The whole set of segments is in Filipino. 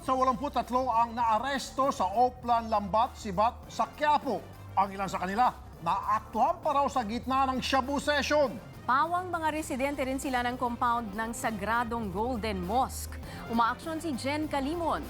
Umabot sa 83 ang naaresto sa Oplan Lambat, Sibat sa Quiapo. Ang ilan sa kanila, naaktuhan pa raw sa gitna ng shabu session. Pawang mga residente rin sila ng compound ng Sagradong Golden Mosque. Umaaksyon si Jen Kalimon.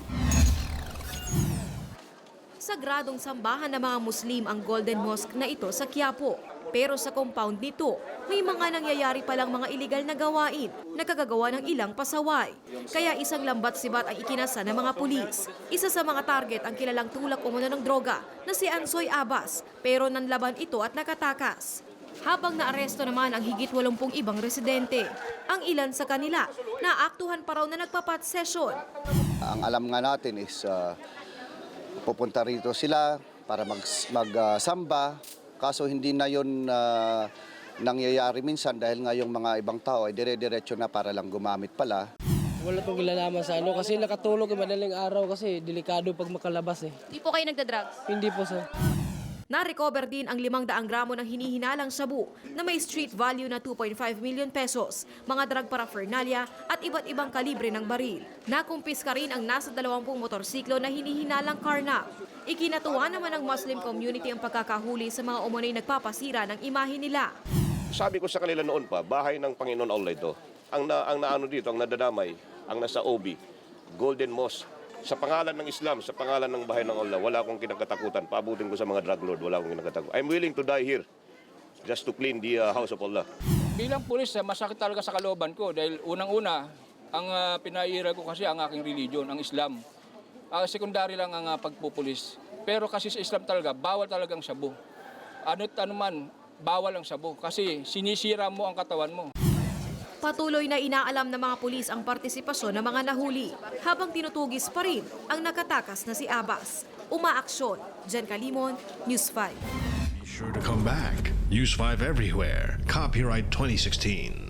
Sagradong sambahan ng mga Muslim ang Golden Mosque na ito sa Quiapo. Pero sa compound nito, may mga nangyayari palang mga iligal na gawain na kagagawa ng ilang pasaway. Kaya isang lambat sibat ang ikinasa ng mga pulis. Isa sa mga target ang kilalang tulak umano ng droga na si Ansoy Abbas pero nanlaban ito at nakatakas. Habang naaresto naman ang higit 80 ibang residente. Ang ilan sa kanila, naaktuhan pa raw na nagpapat session. Ang alam nga natin is ah, pupunta rito sila para mag, magsamba. Kaso hindi na yon nangyayari minsan dahil nga yung mga ibang tao ay dire-diretso na para lang gumamit pala. Wala pong kilalaman sa ano kasi nakatulog yung madaling araw kasi delikado pag makalabas eh. Di po kayo nagda-drugs? Hindi po sir. Na-recover din ang 500 gramo ng hinihinalang sabu na may street value na 2.5 million pesos, mga drug paraphernalia at iba't ibang kalibre ng baril. Nakumpiska rin ang nasa 20 motorsiklo na hinihinalang karnap. Ikinatuwa naman ng Muslim community ang pagkakahuli sa mga umunay nagpapasira ng imahe nila. Sabi ko sa kanila noon pa, bahay ng Panginoon Allah ito. Ang, na, ang naano dito, ang nadadamay, ang nasa OB, Golden Mosque. Sa pangalan ng Islam, sa pangalan ng bahay ng Allah, wala akong kinakatakutan. Paabutin ko sa mga drug lord, wala akong kinakatakutan. I'm willing to die here just to clean the uh, house of Allah. Bilang pulis, eh, masakit talaga sa kalooban ko dahil unang-una, ang uh, pinaira ko kasi ang aking religion, ang Islam. Ah, secondary lang ang ah, pagpupulis. Pero kasi sa Islam talaga, bawal talaga ang shabu. Ano't ano man, bawal ang shabu kasi sinisira mo ang katawan mo. Patuloy na inaalam ng mga pulis ang partisipasyon ng mga nahuli habang tinutugis pa rin ang nakatakas na si Abbas. Umaaksyon. Jan Kalimon, News 5. Be sure to come back. Use 5 everywhere. Copyright 2016.